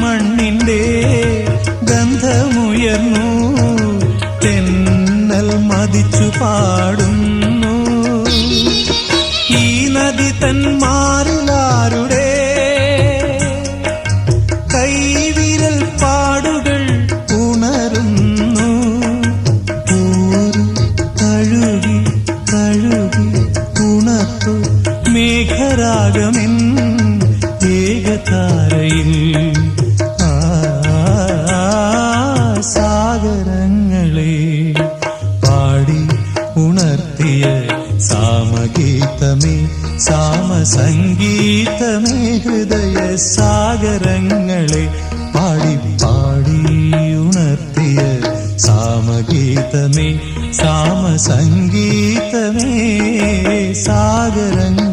മണ്ണിന്റെ ഗന്ധമുയർന്നു തെന്നൽ മതിച്ചു പാടുന്നു. ഈ നദി തന്മാറിലാരുടെ കൈവിരൽ പാടുകൾ ഏകതാരയിൽ ഉണർത്തിയ സാമഗീതമേ സാമസംഗീതമേ ഹൃദയ സാഗരങ്ങളെ പാടി പാടി ഉണർത്തിയ സാമഗീതമേ സാമസംഗീതമേ സാഗരങ്ങൾ